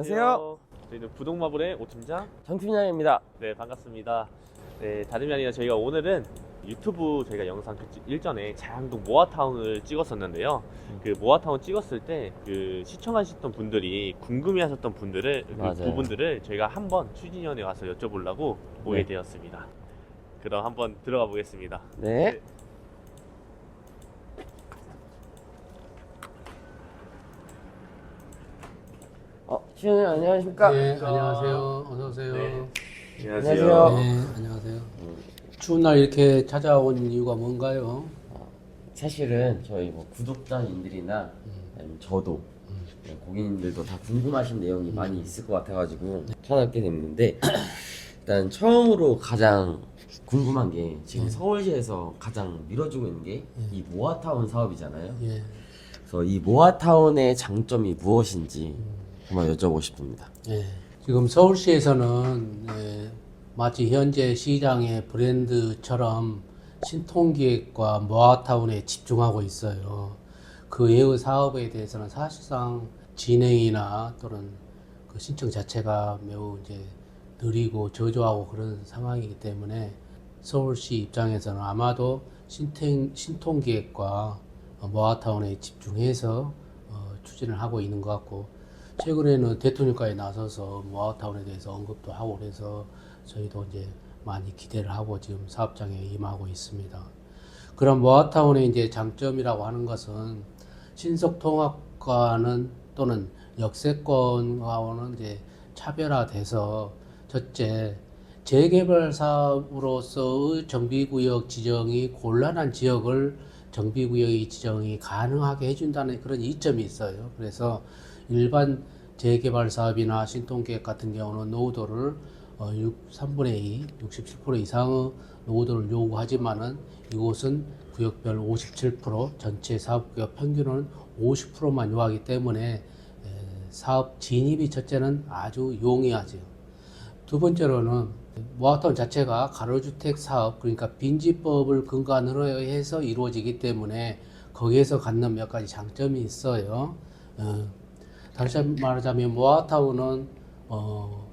안녕하세요. 저희는 부동마블의 오팀장. 정팀장입니다. 네, 반갑습니다. 네, 다름이 아니라 저희가 오늘은 유튜브 저희가 영상 그 일전에 자양동 모아타운을 찍었었는데요. 그 모아타운 찍었을 때 그 시청하셨던 분들이 궁금해하셨던 분들을 그 맞아요. 부분들을 저희가 한번 추진위원회 와서 여쭤보려고 오게 네. 되었습니다. 그럼 한번 들어가 보겠습니다. 네. 어, 시현님 안녕하십니까? 네, 안녕하세요. 어서 오세요. 네. 네, 안녕하세요. 안녕하세요. 추운 날 이렇게 찾아온 이유가 뭔가요? 사실은 저희 뭐 구독자님들이나 아니면 저도 네, 고객님들도 다 궁금하신 내용이 많이 있을 것 같아가지고 찾아뵙게 됐는데 일단 처음으로 가장 궁금한 게 지금 서울시에서 가장 밀어주고 있는 게 이 모아타운 사업이잖아요. 예. 그래서 이 모아타운의 장점이 무엇인지 한번 여쭤보고 싶습니다. 예. 지금 서울시에서는 예, 마치 현재 시장의 브랜드처럼 신통기획과 모아타운에 집중하고 있어요. 그 외의 사업에 대해서는 사실상 진행이나 또는 그 신청 자체가 매우 이제 느리고 저조하고 그런 상황이기 때문에 서울시 입장에서는 아마도 신통, 신통기획과 어, 모아타운에 집중해서 어, 추진을 하고 있는 것 같고 최근에는 대통령까지 나서서 모아타운에 대해서 언급도 하고 그래서 저희도 이제 많이 기대를 하고 지금 사업장에 임하고 있습니다. 그런 모아타운의 이제 장점이라고 하는 것은 신속 통합과는 또는 역세권과는 이제 차별화돼서 첫째 재개발 사업으로서의 정비구역 지정이 곤란한 지역을 정비구역의 지정이 가능하게 해준다는 그런 이점이 있어요. 그래서 일반 재개발 사업이나 신통계획 같은 경우는 노후도를 어, 6, 3분의 2, 67% 이상의 노후도를 요구하지만은 이곳은 구역별 57%, 전체 사업구역 평균은 50%만 요하기 때문에 에, 사업 진입이 첫째는 아주 용이하죠. 두 번째로는 모아타운 자체가 가로주택 사업 그러니까 빈집법을 근간으로 해서 이루어지기 때문에 거기에서 갖는 몇 가지 장점이 있어요. 어, 다시 말하자면 모아타운은 어,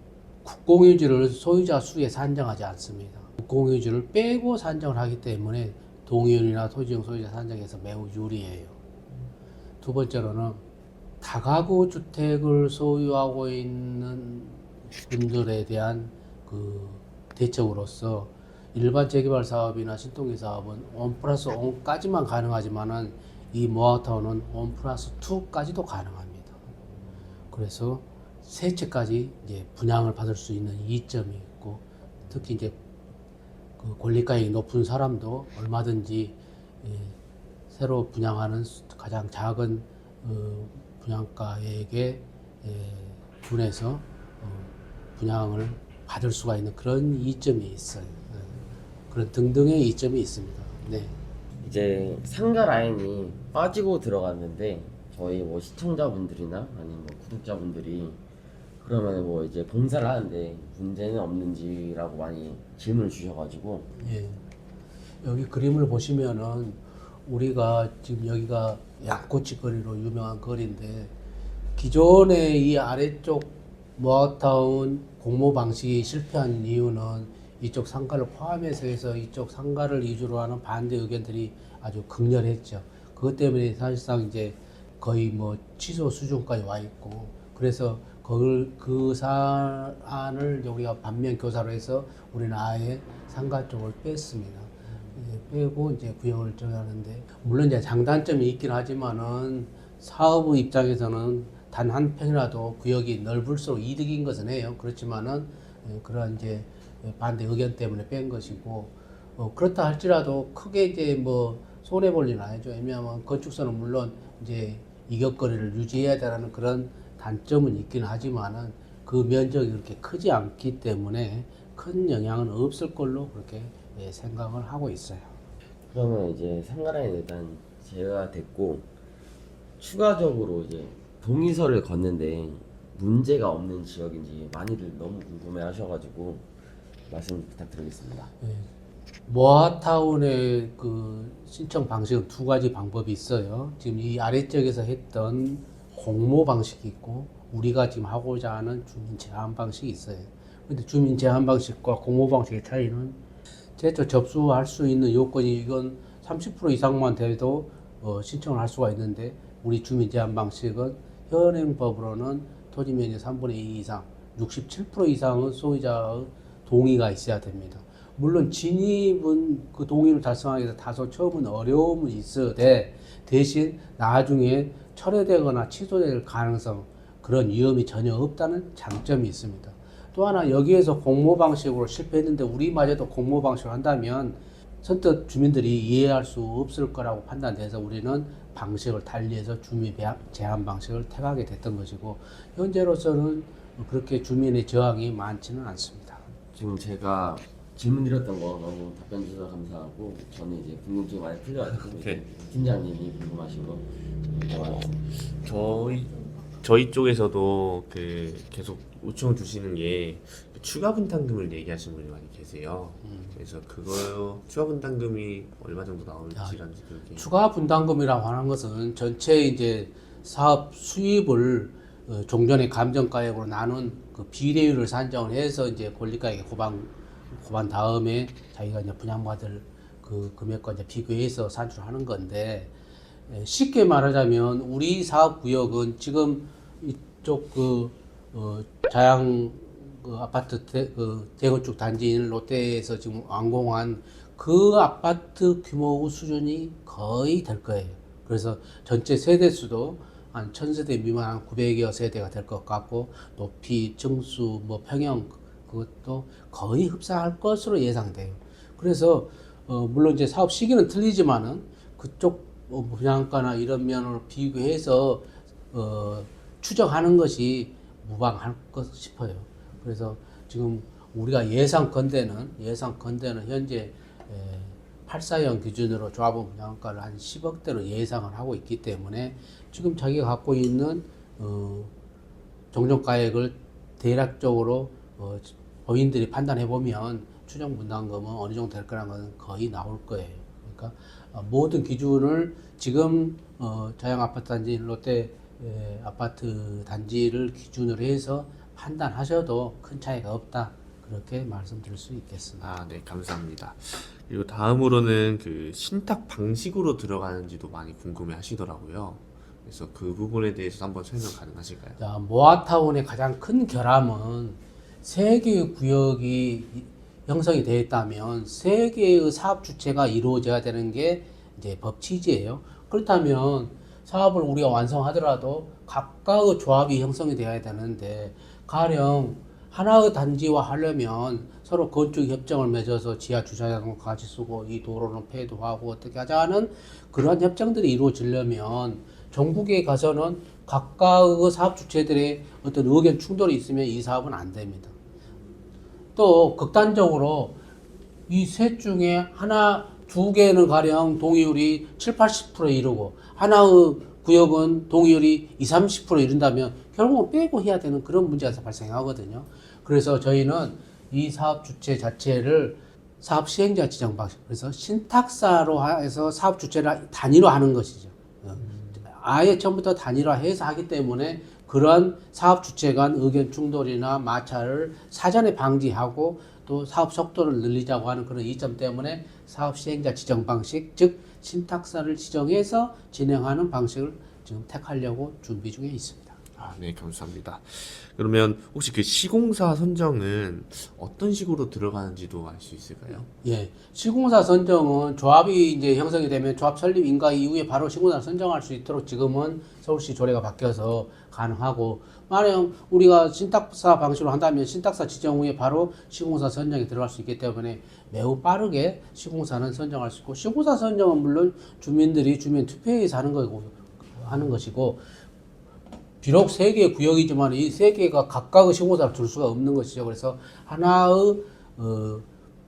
국공유지를 소유자 수에 산정하지 않습니다. 국공유지를 빼고 산정을 하기 때문에 동의원이나 토지용 소유자 산정에서 매우 유리해요. 두 번째로는 다가구 주택을 소유하고 있는 분들에 대한 그 대책으로서 일반 재개발 사업이나 신통기 사업은 원 플러스 원까지만 가능하지만은 이 모아타운은 원 플러스 투까지도 가능합니다. 그래서 세 채까지 이제 분양을 받을 수 있는 이점이 있고 특히 이제 그 권리가액이 높은 사람도 얼마든지 예, 새로 분양하는 수- 가장 작은 어, 분양가액에 예, 분해서 어, 분양을 받을 수가 있는 그런 이점이 있어요. 예, 그런 등등의 이점이 있습니다. 네. 이제 상가 라인이 빠지고 들어갔는데 저희 뭐 시청자분들이나 아니면 뭐 구독자분들이 그러면 뭐 이제 공사를 하는데 문제는 없는지라고 많이 질문을 주셔가지고 예. 여기 그림을 보시면은 우리가 지금 여기가 양꼬치 거리로 유명한 거리인데 기존의 이 아래쪽 모아타운 공모 방식이 실패한 이유는 이쪽 상가를 포함해서 해서 이쪽 상가를 위주로 하는 반대 의견들이 아주 극렬했죠. 그것 때문에 사실상 이제 거의 뭐 취소 수준까지 와 있고 그래서 그걸 그 사안을 우리가 반면 교사로 해서 우리는 아예 상가 쪽을 뺐습니다. 예, 빼고 이제 구역을 정하는데 물론 이제 장단점이 있긴 하지만은 사업 입장에서는 단 한 평이라도 구역이 넓을수록 이득인 것은 해요. 그렇지만은 예, 그런 이제 반대 의견 때문에 뺀 것이고 어, 그렇다 할지라도 크게 이제 뭐 손해 볼 일은 아니죠. 왜냐하면 건축사는 물론 이제 이격거리를 유지해야 되는 그런 단점은 있긴 하지만은 그 면적이 그렇게 크지 않기 때문에 큰 영향은 없을 걸로 그렇게 예, 생각을 하고 있어요. 그러면 이제 상가 라인 일단 제가 됐고 추가적으로 이제 동의서를 걷는데 문제가 없는 지역인지 많이들 너무 궁금해 하셔가지고 말씀 부탁드리겠습니다. 예. 모아타운의 그 신청 방식은 두 가지 방법이 있어요. 지금 이 아래쪽에서 했던 공모 방식이 있고 우리가 지금 하고자 하는 주민 제한 방식이 있어요. 근데 주민 제한 방식과 공모 방식의 차이는 제초 접수할 수 있는 요건이 이건 30% 이상만 돼도 어, 신청을 할 수가 있는데 우리 주민 제한 방식은 현행법으로는 토지 면적 3분의 2 이상, 67% 이상의 소유자의 동의가 있어야 됩니다. 물론 진입은 그 동의를 달성하기 위해서 다소 처음은 어려움은 있어도 대신 나중에 철회되거나 취소될 가능성 그런 위험이 전혀 없다는 장점이 있습니다. 또 하나 여기에서 공모 방식으로 실패했는데 우리마저도 공모 방식을 한다면 선뜻 주민들이 이해할 수 없을 거라고 판단돼서 우리는 방식을 달리해서 주민 제한 방식을 택하게 됐던 것이고 현재로서는 그렇게 주민의 저항이 많지는 않습니다. 지금 제가 질문 드렸던 거 너무 답변 주셔서 감사하고 저는 이제 궁금증이 많이 풀려가지고 이제 팀장님이 궁금하신 거. 저희 저희 쪽에서도 그 계속 요청을 주시는 게그 추가 분담금을 얘기하시는 분이 많이 계세요. 그래서 그거 추가 분담금이 얼마 정도 나올지라든지 그렇게 추가 분담금이라고 하는 것은 전체 이제 사업 수입을 어, 종전의 감정가액으로 나눈 그 비례율을 산정을 해서 이제 권리가액에 고반 고반 다음에 자기가 이제 분양받을 그 금액과 이제 비교해서 산출하는 건데 에, 쉽게 말하자면 우리 사업 구역은 지금 이쪽 그 어, 자양 그 아파트 대, 그 대건축 단지인 롯데에서 지금 완공한 그 아파트 규모 수준이 거의 될 거예요. 그래서 전체 세대 수도 한 1000세대 미만 한 900여 세대가 될 것 같고 높이, 증수, 뭐 평형 그것도 거의 흡사할 것으로 예상돼요. 그래서 어, 물론 이제 사업 시기는 틀리지만은 그쪽 뭐 분양가나 이런 면으로 비교해서 어, 추정하는 것이 무방할 것 싶어요. 그래서 지금 우리가 예상 건대는 예상 건대는 현재 에, 84형 기준으로 조합원 분양가를 한 10억대로 예상을 하고 있기 때문에 지금 자기가 갖고 있는 어, 종전가액을 대략적으로 어, 법인들이 판단해 보면 추정 분담금은 어느 정도 될 거라는 것은 거의 나올 거예요. 그러니까 어, 모든 기준을 지금 어, 자양 아파트 단지 롯데 에, 아파트 단지를 기준으로 해서 판단하셔도 큰 차이가 없다 그렇게 말씀드릴 수 있겠습니다. 아, 네, 감사합니다. 그리고 다음으로는 그 신탁 방식으로 들어가는지도 많이 궁금해 하시더라고요. 그래서 그 부분에 대해서 한번 설명 가능하실까요? 자, 모아타운의 가장 큰 결함은 세 개의 구역이 이- 형성이 되어 있다면 세 개의 사업 주체가 이루어져야 되는 게 이제 법 취지예요. 그렇다면 사업을 우리가 완성하더라도 각각의 조합이 형성이 되어야 되는데 가령 하나의 단지와 하려면 서로 건축 협정을 맺어서 지하 주차장을 같이 쓰고 이 도로는 폐도하고 어떻게 하자는 그러한 협정들이 이루어지려면 전국에 가서는 각각의 사업 주체들의 어떤 의견 충돌이 있으면 이 사업은 안 됩니다. 또 극단적으로 이 셋 중에 하나 두 개는 가령 동의율이 7, 80% 이루고 하나의 구역은 동의율이 2, 30% 이룬다면 결국은 빼고 해야 되는 그런 문제가 발생하거든요. 그래서 저희는 이 사업 주체 자체를 사업 시행자 지정 방식 그래서 신탁사로 해서 사업 주체를 단위로하는 것이죠. 어. 아예 처음부터 단일화해서 하기 때문에 그런 사업 주체 간 의견 충돌이나 마찰을 사전에 방지하고 또 사업 속도를 늘리자고 하는 그런 이점 때문에 사업 시행자 지정 방식, 즉 신탁사를 지정해서 진행하는 방식을 지금 택하려고 준비 중에 있습니다. 아, 네, 감사합니다. 그러면 혹시 그 시공사 선정은 어떤 식으로 들어가는지도 알 수 있을까요? 예, 시공사 선정은 조합이 이제 형성이 되면 조합 설립 인가 이후에 바로 시공사 선정할 수 있도록 지금은 서울시 조례가 바뀌어서 가능하고 만약 우리가 신탁사 방식으로 한다면 신탁사 지정 후에 바로 시공사 선정이 들어갈 수 있기 때문에 매우 빠르게 시공사는 선정할 수 있고 시공사 선정은 물론 주민들이 주민 투표에서 하는 거고 하는 것이고 비록 세 개의 구역이지만 이 세 개가 각각의 시공사를 둘 수가 없는 것이죠. 그래서 하나의 어,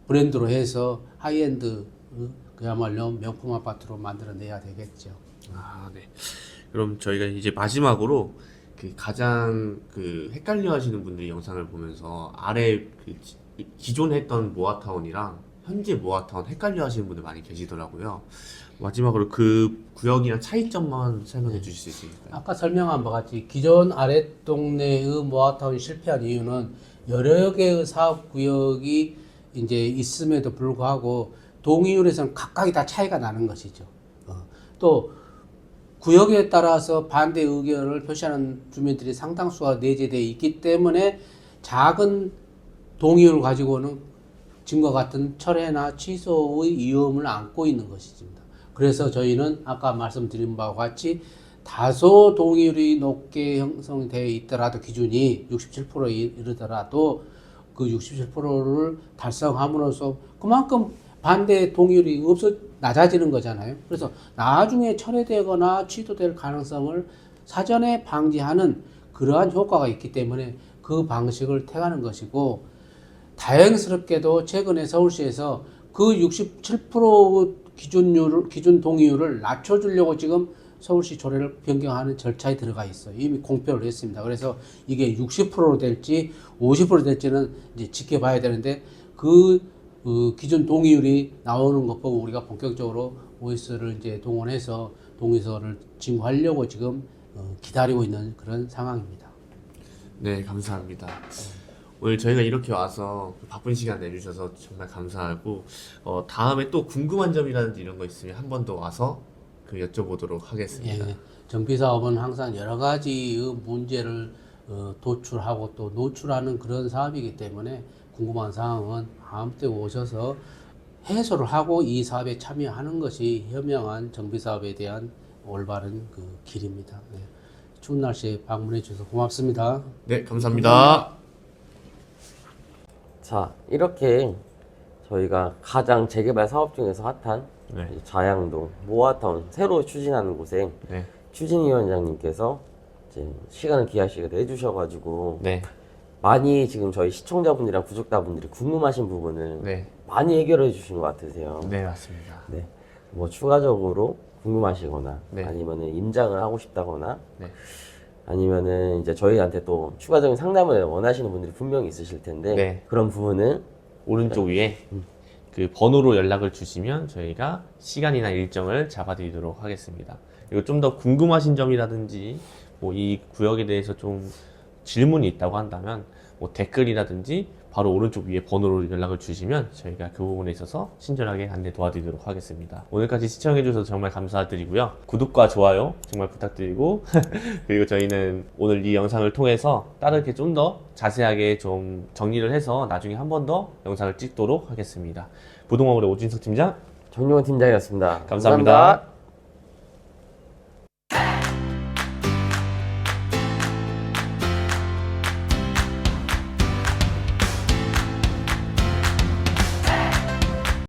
브랜드로 해서 하이엔드 어, 그야말로 명품 아파트로 만들어내야 되겠죠. 아, 네. 그럼 저희가 이제 마지막으로 그 가장 그 헷갈려 하시는 분들이 영상을 보면서 아래 그 지- 기존에 했던 모아타운이랑 현재 모아타운 헷갈려 하시는 분들 많이 계시더라고요. 마지막으로 그 구역이랑 차이점만 설명해 주실 수 있을까요? 아까 설명한 바와 같이 기존 아랫동네의 모아타운이 실패한 이유는 여러 개의 사업 구역이 이제 있음에도 불구하고 동의율에서는 각각이 다 차이가 나는 것이죠. 어. 또 구역에 따라서 반대 의견을 표시하는 주민들이 상당수가 내재되어 있기 때문에 작은 동의율을 가지고는 지금과 같은 철회나 취소의 위험을 안고 있는 것입니다. 그래서 저희는 아까 말씀드린 바와 같이 다소 동의율이 높게 형성되어 있더라도 기준이 67%에 이르더라도 그 67%를 달성함으로써 그만큼 반대 동의율이 없어 낮아지는 거잖아요. 그래서 나중에 철회되거나 취소될 가능성을 사전에 방지하는 그러한 효과가 있기 때문에 그 방식을 택하는 것이고 다행스럽게도 최근에 서울시에서 그 67% 기준율 기준 동의율을 낮춰주려고 지금 서울시 조례를 변경하는 절차에 들어가 있어요. 이미 공표를 했습니다. 그래서 이게 60%로 될지 50% 될지는 이제 지켜봐야 되는데 그 어, 기준 동의율이 나오는 것 보고 우리가 본격적으로 OS를 이제 동원해서 동의서를 징구하려고 지금 어, 기다리고 있는 그런 상황입니다. 네, 감사합니다. 오늘 저희가 이렇게 와서 바쁜 시간 내주셔서 정말 감사하고 어, 다음에 또 궁금한 점이라든지 이런 거 있으면 한 번 더 와서 그 여쭤보도록 하겠습니다. 예, 정비 사업은 항상 여러 가지의 문제를 어, 도출하고 또 노출하는 그런 사업이기 때문에 궁금한 사항은 아무 때 오셔서 해소를 하고 이 사업에 참여하는 것이 현명한 정비 사업에 대한 올바른 그 길입니다. 예. 추운 날씨에 방문해 주셔서 고맙습니다. 네, 감사합니다. 자, 이렇게 저희가 가장 재개발 사업 중에서 핫한 네. 이 자양동 모아타운 새로 추진하는 곳에 네. 추진위원장님께서 이제 시간을 기하시게 해주셔가지고 네. 많이 지금 저희 시청자분들이랑 구독자분들이 궁금하신 부분을 네. 많이 해결해 주신 것 같으세요. 네, 맞습니다. 네. 뭐 추가적으로 궁금하시거나 네. 아니면은 임장을 하고 싶다거나 네. 아니면은 이제 저희한테 또 추가적인 상담을 원하시는 분들이 분명히 있으실 텐데 네. 그런 부분은 오른쪽 위에 그 번호로 연락을 주시면 저희가 시간이나 일정을 잡아드리도록 하겠습니다. 그리고 좀 더 궁금하신 점이라든지 뭐 이 구역에 대해서 좀 질문이 있다고 한다면 뭐 댓글이라든지 바로 오른쪽 위에 번호로 연락을 주시면 저희가 그 부분에 있어서 친절하게 안내 도와드리도록 하겠습니다. 오늘까지 시청해주셔서 정말 감사드리고요. 구독과 좋아요 정말 부탁드리고 그리고 저희는 오늘 이 영상을 통해서 다르게 좀 더 자세하게 좀 정리를 해서 나중에 한 번 더 영상을 찍도록 하겠습니다. 부동마을의 오진석 팀장 정용원 팀장이었습니다 감사합니다.